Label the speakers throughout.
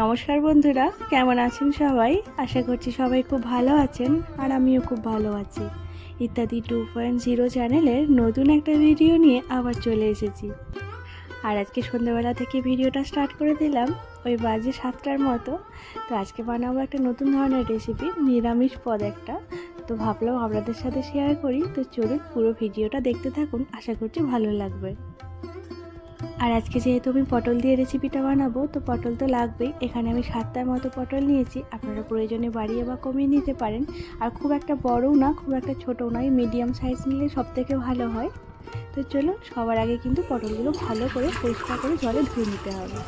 Speaker 1: নমস্কার বন্ধুরা, কেমন আছেন সবাই? আশা করছি সবাই খুব ভালো আছেন আর আমিও খুব ভালো আছি। ইত্যাদি টু পয়েন্ট জিরো চ্যানেলের নতুন একটা ভিডিও নিয়ে আবার চলে এসেছি। আর আজকে সন্ধ্যাবেলা থেকে ভিডিওটা স্টার্ট করে দিলাম, ওই বাজে সাতটার মতো। তো আজকে বানাবো একটা নতুন ধরনের রেসিপি নিরামিষ পদ একটা। তো ভাবলাম আপনাদের সাথে শেয়ার করি। তো চলুন পুরো ভিডিওটা দেখতে থাকুন, আশা করছি ভালো লাগবে। আর আজকে যেহেতু আমি পটল দিয়ে রেসিপিটা বানাবো, তো পটল তো লাগবেই। এখানে আমি সাতটার মতো পটল নিয়েছি। আপনারা প্রয়োজনে বাড়িয়ে বা কমিয়ে নিতে পারেন। আর খুব একটা বড়ও না, খুব একটা ছোটও নয় মিডিয়াম সাইজ নিলে সব থেকে ভালো হয়। তো চলুন, সবার আগে কিন্তু পটলগুলো ভালো করে পরিষ্কার করে জলে ধুয়ে নিতে হবে।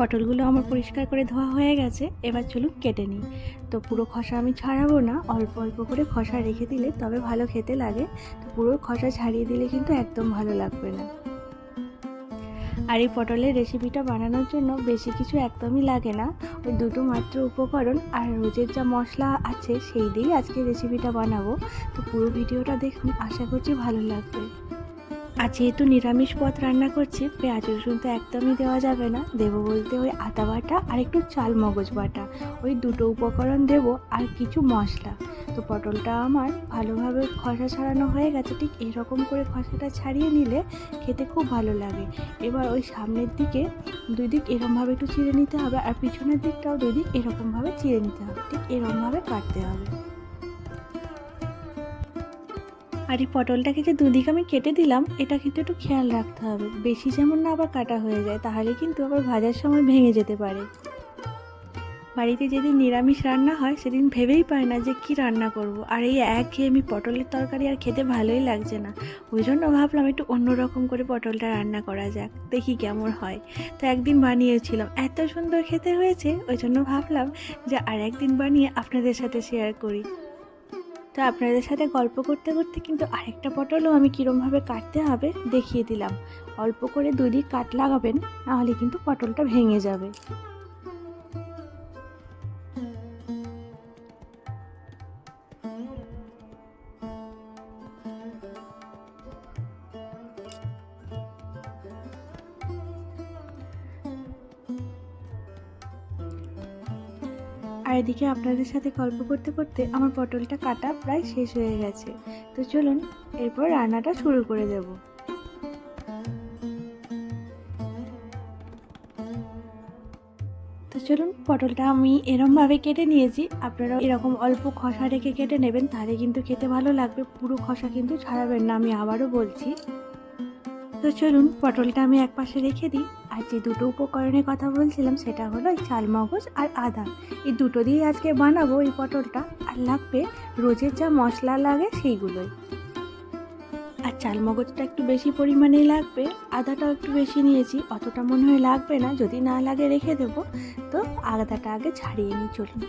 Speaker 1: পটলগুলো আমার পরিষ্কার করে ধোয়া হয়ে গেছে, এবার চলুন কেটে নিই। তো পুরো খসা আমি ছাড়াবো না, অল্প অল্প করে খসা রেখে দিলে তবে ভালো খেতে লাগে। তো পুরো খসা ছাড়িয়ে দিলে কিন্তু একদম ভালো লাগবে না। আর এই পটলের রেসিপিটা বানানোর জন্য বেশি কিছু একদমই লাগে না। ওই দুটো মাত্র উপকরণ আর রোজের যা মশলা আছে সেই দিয়েই আজকে রেসিপিটা বানাবো। তো পুরো ভিডিওটা দেখুন, আশা করছি ভালো লাগবে। আর যেহেতু নিরামিষ পদ রান্না করছি, পেঁয়াজ রসুন তো একদমই দেওয়া যাবে না। দেবো বলতে ওই আদা বাটা আর একটু চাল মগজ বাটা। ওই দুটো উপকরণ দেব আর কিছু মশলা। তো পটলটা আমার ভালোভাবে খসা ছাড়ানো হয়ে গেছে, ঠিক এরকম করে খসাটা ছাড়িয়ে নিলে খেতে খুব ভালো লাগে। এবার ওই সামনের দিকে দুই দিক এরকমভাবে একটু চিড়ে নিতে হবে আর পিছনের দিকটাও দুই দিক এরকমভাবে চিড়ে নিতে হবে, ঠিক এরকমভাবে কাটতে হবে। আর এই পটলটাকে যে দুদিক আমি কেটে দিলাম, এটা কিন্তু একটু খেয়াল রাখতে হবে। বেশি যেমন না আবার কাটা হয়ে যায়, তাহলে কিন্তু আবার ভাজার সময় ভেঙে যেতে পারে। বাড়িতে যেদিন নিরামিষ রান্না হয়, সেদিন ভেবেই পায় না যে কি রান্না করব। আর এই এক খেয়ে আমি পটলের তরকারি আর খেতে ভালোই লাগছে না। ওই জন্য ভাবলাম একটু অন্যরকম করে পটলটা রান্না করা যাক, দেখি কেমন হয়। তো একদিন বানিয়েছিলাম, এত সুন্দর খেতে হয়েছে, ওই জন্য ভাবলাম যে আর একদিন বানিয়ে আপনাদের সাথে শেয়ার করি। তো আপনাদের সাথে গল্প করতে করতে কিন্তু আরেকটা পটলও আমি কীরমভাবে কাটতে হবে দেখিয়ে দিলাম। অল্প করে দুদিক কাট লাগাবেন, নাহলে কিন্তু পটলটা ভেঙে যাবে। আর এদিকে আপনাদের সাথে গল্প করতে করতে আমার পটলটা কাটা প্রায় শেষ হয়ে গেছে। তো চলুন, এরপর রান্নাটা শুরু করে দেব। তো চলুন, পটলটা আমি এরমভাবে কেটে নিয়েছি। আপনারা এরকম অল্প খসা রেখে কেটে নেবেন, তাহলে কিন্তু খেতে ভালো লাগবে। পুরো খসা কিন্তু ছাড়াবেন না, আমি আবারও বলছি। তো চলুন, পটলটা আমি এক পাশে রেখে দিই। আর যে দুটো উপকরণের কথা বলছিলাম সেটা হলো এই চাল মগজ আর আদা। এই দুটো দিয়েই আজকে বানাবো এই পটলটা। আর লাগবে রোজের যা মশলা লাগে সেইগুলোই। আর চাল মগজটা একটু বেশি পরিমাণেই লাগবে। আদাটাও একটু বেশি নিয়েছি। অতটা মনে হয় লাগবে না। যদি না লাগে রেখে দেবো। তো আদাটা আগে ছাড়িয়ে নিই, চলুন।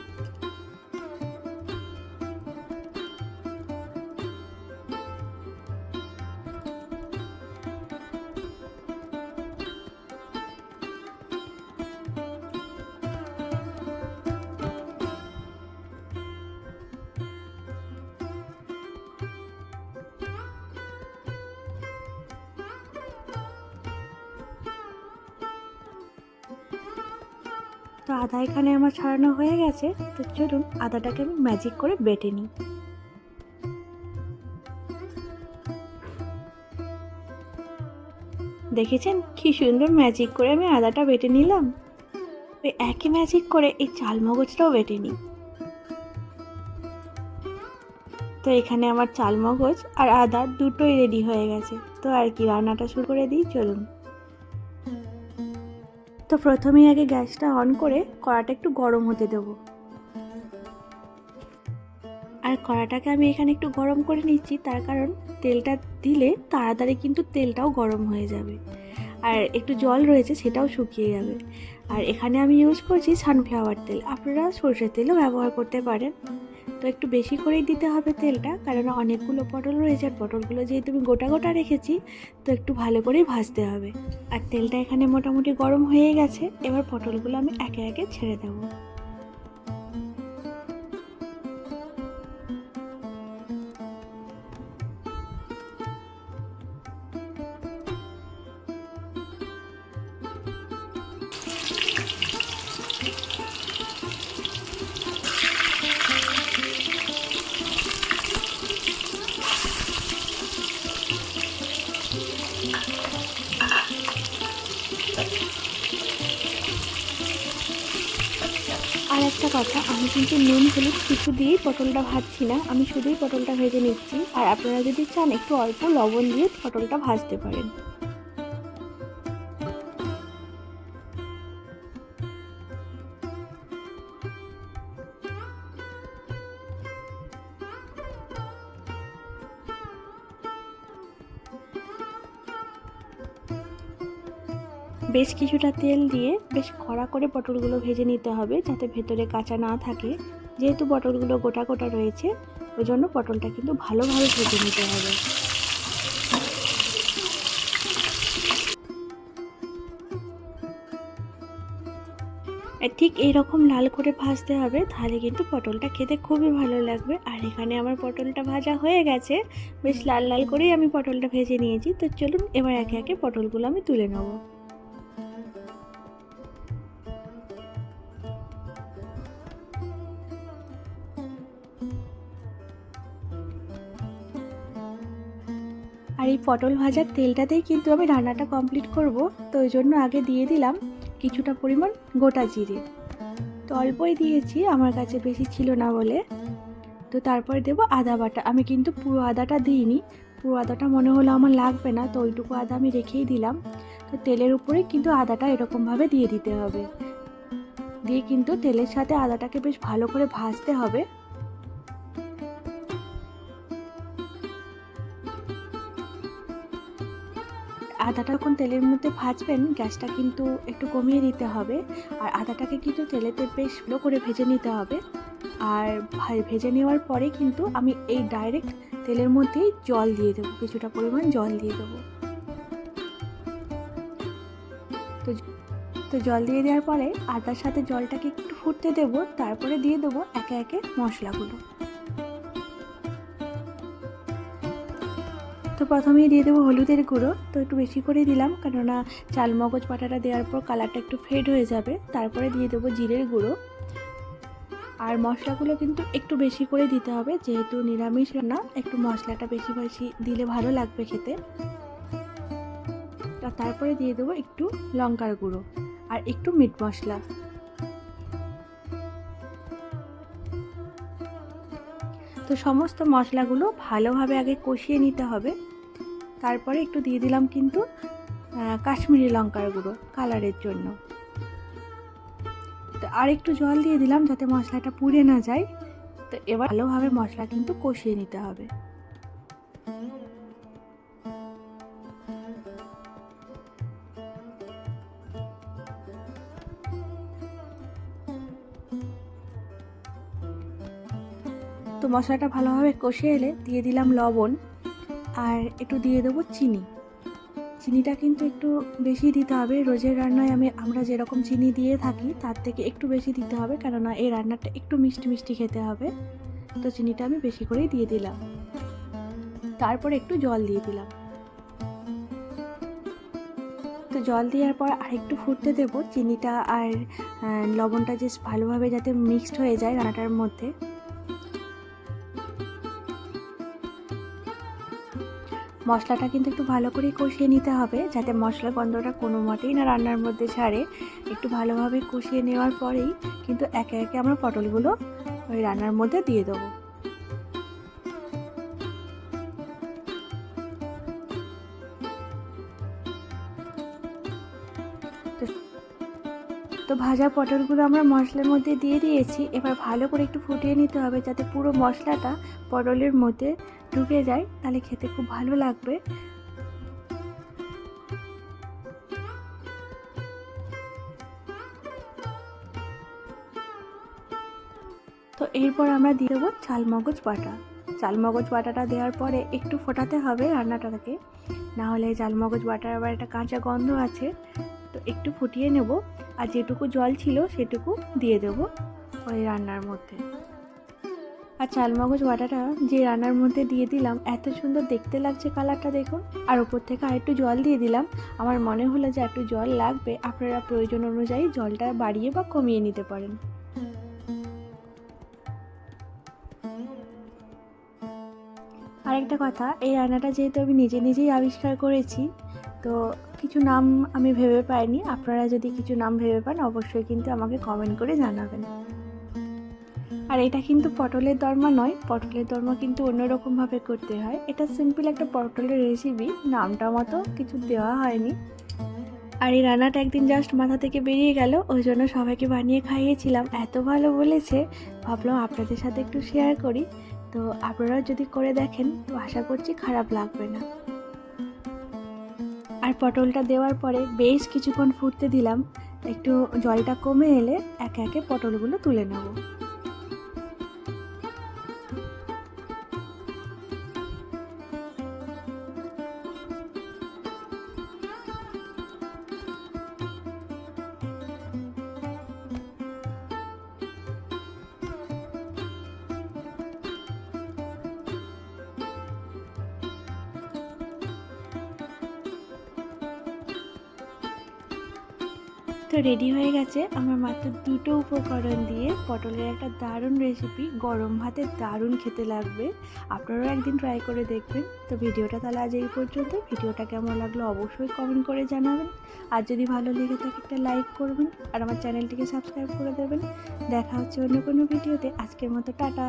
Speaker 1: তো আদা এখানে আমার ছাড়ানো হয়ে গেছে। তো চলুন আদাটাকে আমি ম্যাজিক করে বেটে নিই। দেখেছেন কি সুন্দর ম্যাজিক করে আমি আদাটা বেটে নিলাম? ওই একই ম্যাজিক করে এই চাল মগজটাও বেটে নিই। তো এখানে আমার চাল মগজ আর আদা দুটোই রেডি হয়ে গেছে। তো আর কি, রান্নাটা শুরু করে দিই, চলুন। তো প্রথমেই আগে গ্যাসটা অন করে কড়াটা একটু গরম হতে দেব। আর কড়াটাকে আমি এখানে একটু গরম করে নিচ্ছি, তার কারণ তেলটা দিলে তাড়াতাড়ি কিন্তু তেলটাও গরম হয়ে যাবে। আর একটু জল রয়েছে সেটাও শুকিয়ে যাবে। আর এখানে আমি ইউজ করছি সানফ্লাওয়ার তেল। আপনারা সর্ষের তেলও ব্যবহার করতে পারেন। তো একটু বেশি করেই দিতে হবে তেলটা কারণ অনেকগুলো পটল রয়েছে। আর পটলগুলো যেহেতু আমি গোটা গোটা রেখেছি, তো একটু ভালো করেই ভাজতে হবে। আর তেলটা এখানে মোটামুটি গরম হয়ে গেছে। এবার পটলগুলো আমি একে একে ছেড়ে দেবো। একটা কথা, আমি কিন্তু নুন, হলুদ, কিছু দিয়েই পটলটা ভাজছি না। আমি শুধুই পটলটা ভেজে নিচ্ছি। আর আপনারা যদি চান, একটু অল্প লবণ দিয়ে পটলটা ভাজতে পারেন। বেশ কিছুটা তেল দিয়ে বেশ কড়া করে পটলগুলো ভেজে নিতে হবে যাতে ভেতরে কাঁচা না থাকে। যেহেতু পটলগুলো গোটা গোটা রয়েছে ওই জন্য পটলটা কিন্তু ভালোভাবে ভেজে নিতে হবে। ঠিক এইরকম লাল করে ভাজতে হবে, তাহলে কিন্তু পটলটা খেতে খুবই ভালো লাগবে। আর এখানে আমার পটলটা ভাজা হয়ে গেছে, বেশ লাল লাল করেই আমি পটলটা ভেজে নিয়েছি। তো চলুন এবার একে একে পটলগুলো আমি তুলে নেব। আর এই পটল ভাজার তেলটাতেই কিন্তু আমি রান্নাটা কমপ্লিট করব। তো ওই জন্য আগে দিয়ে দিলাম কিছুটা পরিমাণ গোটা জিরে। তো অল্পই দিয়েছি, আমার কাছে বেশি ছিল না বলে। তো তারপরে দেবো আদা বাটা। আমি কিন্তু পুরো আদাটা দিইনি, পুরো আদাটা মনে হলো আমার লাগবে না, তো ওইটুকু আদা আমি রেখেই দিলাম। তো তেলের উপরে কিন্তু আদাটা এরকমভাবে দিয়ে দিতে হবে। দিয়ে কিন্তু তেলের সাথে আদাটাকে বেশ ভালো করে ভাজতে হবে। আদাটা যখন তেলের মধ্যে ভাজবেন, গ্যাসটা কিন্তু একটু কমিয়ে দিতে হবে। আর আদাটাকে কিন্তু তেলেতে বেশ ভালো করে ভেজে নিতে হবে। আর ভেজে নেওয়ার পরে কিন্তু আমি এই ডাইরেক্ট তেলের মধ্যেই জল দিয়ে দেবো, কিছুটা পরিমাণ জল দিয়ে দেবো। তো তো জল দিয়ে দেওয়ার পরে আদার সাথে জলটাকে একটু ফুটতে দেবো, তারপরে দিয়ে দেবো একে একে মশলাগুলো। তো প্রথমেই দিয়ে দেবো হলুদের গুঁড়ো, তো একটু বেশি করে দিলাম। কেননা চাল মগজ পাটাটা দেওয়ার পর কালারটা একটু ফেড হয়ে যাবে, তারপরে দিয়ে দেবো জিরের গুঁড়ো। আর মশলাগুলো কিন্তু একটু বেশি করে দিতে হবে, যেহেতু নিরামিষ রান্না, একটু মশলাটা বেশি বেশি দিলে ভালো লাগবে খেতে। তারপরে দিয়ে দেবো একটু লঙ্কার গুঁড়ো, আর একটু মিট মশলা। তো সমস্ত মশলাগুলো ভালোভাবে আগে কষিয়ে নিতে হবে। তারপরে একটু দিয়ে দিলাম কিন্তু কাশ্মীরি লঙ্কার গুঁড়ো কালারের জন্য। তো আর একটু জল দিয়ে দিলাম যাতে মশলাটা পুড়ে না যায়। তো এবার ভালোভাবে মশলা কিন্তু কষিয়ে নিতে হবে। তো মশলাটা ভালোভাবে কষিয়ে এলে দিয়ে দিলাম লবণ। আর একটু দিয়ে দেবো চিনি। চিনিটা কিন্তু একটু বেশি দিতে হবে। রোজের রান্নায় আমি, আমরা যেরকম চিনি দিয়ে থাকি, তার থেকে একটু বেশি দিতে হবে। কেননা এই রান্নাটা একটু মিষ্টি মিষ্টি খেতে হবে। তো চিনিটা আমি বেশি করেই দিয়ে দিলাম। তারপর একটু জল দিয়ে দিলাম। তো জল দেওয়ার পর আরেকটু ফুটতে দেবো। চিনিটা আর লবণটা যে ভালোভাবে যাতে মিক্সড হয়ে যায় রান্নাটার মধ্যে। মশলাটা কিন্তু একটু ভালো করে কষিয়ে নিতে হবে, যাতে মশলা গন্ধটা কোনো মতেই না রান্নার মধ্যে ছাড়ে। একটু ভালোভাবে কষিয়ে নেওয়ার পরেই কিন্তু একে একে আমরা পটলগুলো ওই রান্নার মধ্যে দিয়ে দেবো। তো ভাজা পটলগুলো আমরা মশলার মধ্যে দিয়ে দিয়েছি। এবার ভালো করে একটু ফুটিয়ে নিতে হবে, যাতে পুরো মশলাটা পটলের মধ্যে ডুবে যায়, তাহলে খেতে খুব ভালো লাগবে। তো এরপর আমরা দিয়ে দেবো চালমগজ বাটা। চালমগজ বাটাটা দেওয়ার পরে একটু ফোটাতে হবে রান্নাটাকে। না হলে চালমগজ বাটার আবার একটা কাঁচা গন্ধ আছে, তো একটু ফুটিয়ে নেব। আর যেটুকু জল ছিল সেটুকু দিয়ে দেবো ওই রান্নার মধ্যে। আর চালমগজ বাটাটা যে রান্নার মধ্যে দিয়ে দিলাম, এত সুন্দর দেখতে লাগছে কালারটা দেখুন। আর ওপর থেকে আর একটু জল দিয়ে দিলাম। আমার মনে হলো যে একটু জল লাগবে, আপনারা প্রয়োজন অনুযায়ী জলটা বাড়িয়ে বা কমিয়ে নিতে পারেন। আরেকটা কথা, এই রান্নাটা যেহেতু আমি নিজে নিজেই আবিষ্কার করেছি, তো কিছু নাম আমি ভেবে পাইনি। আপনারা যদি কিছু নাম ভেবে পান, অবশ্যই কিন্তু আমাকে কমেন্ট করে জানাবেন। আর এটা কিন্তু পটলের দরমা নয়, পটলের দরমা কিন্তু অন্যরকমভাবে করতে হয়। এটা সিম্পল একটা পটলের রেসিপি নামটা মতো কিছু দেওয়া হয়নি। আর এই রান্নাটা একদিন জাস্ট মাথা থেকে বেরিয়ে গেল, ওই জন্য সবাইকে বানিয়ে খাইয়েছিলাম। এত ভালো বলেছে, ভাবলাম আপনাদের সাথে একটু শেয়ার করি। তো আপনারাও যদি করে দেখেন, তো আশা করছি খারাপ লাগবে না। আর পটলটা দেওয়ার পরে বেশ কিছুক্ষণ ফুটতে দিলাম। একটু জলটা কমে এলে একে একে পটলগুলো তুলে নেব। তো রেডি হয়ে গেছে। আমার মাত্র দুটো উপকরণ দিয়ে পটলের একটা দারুণ রেসিপি গরম ভাতে দারুণ খেতে লাগবে। আপনারাও একদিন ট্রাই করে দেখবেন। তো ভিডিওটা তাহলে আজ এই পর্যন্ত। ভিডিওটা কেমন লাগল অবশ্যই কমেন্ট করে জানাবেন। আর যদি ভালো লেগে থাকে একটা লাইক করবেন আর আমার চ্যানেলটিকে সাবস্ক্রাইব করে দেবেন। দেখা হচ্ছে অন্য কোনো ভিডিওতে। আজকের মতো টাটা।